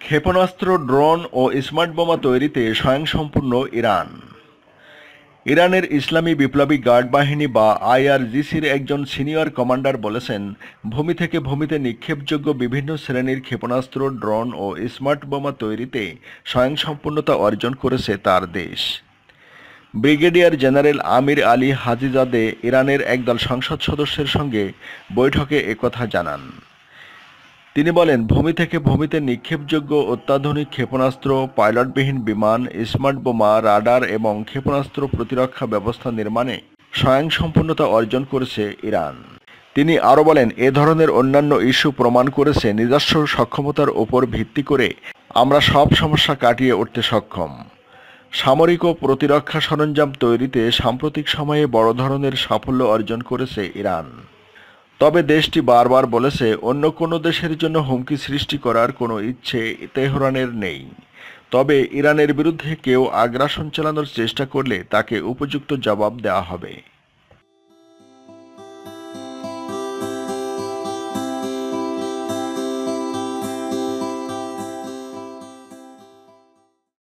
ক্ষেপণাস্ত্র, ড্রোন ও স্মার্ট বোমা তৈরিতে স্বয়ংসম্পূর্ণ ইরান। ইরানের ইসলামী বিপ্লবী গার্ড বাহিনী বা আইআরজিসির একজন সিনিয়র কমান্ডার বলেছেন, ভূমি থেকে ভূমিতে নিক্ষেপযোগ্য বিভিন্ন শ্রেণির ক্ষেপণাস্ত্র, ড্রোন ও স্মার্ট বোমা তৈরিতে স্বয়ংসম্পূর্ণতা অর্জন করেছে তার দেশ। Brigadier general Amir Ali Hajizadeh ইরানের একদল সংসদ সদস্যের সঙ্গে বৈঠকে একথা জানান। তিনি বলেন, ভূমি থেকে ভূমিতে নিক্ষেপযোগ্য অত্যাধুনিক ক্ষেপণাস্ত্র, পাইলটবিহীন বিমান, স্মার্ট বোমা, রাডার এবং ক্ষেপণাস্ত্র প্রতিরক্ষা ব্যবস্থা নির্মাণে স্বয়ংসম্পূর্ণতা অর্জন করেছে ইরান। তিনি আরও বলেন, এ ধরনের অন্যান্য ইস্যু প্রমাণ করেছে নিজস্ব সক্ষমতার ওপর ভিত্তি করে আমরা সব সমস্যা কাটিয়ে উঠতে সক্ষম। সামরিক ও প্রতিরক্ষা সরঞ্জাম তৈরিতে সাম্প্রতিক সময়ে বড় ধরনের সাফল্য অর্জন করেছে ইরান। তবে দেশটি বারবার বলেছে, অন্য কোনো দেশের জন্য হুমকি সৃষ্টি করার কোনো ইচ্ছে তেহরানের নেই। তবে ইরানের বিরুদ্ধে কেউ আগ্রাসন চালানোর চেষ্টা করলে তাকে উপযুক্ত জবাব দেওয়া হবে।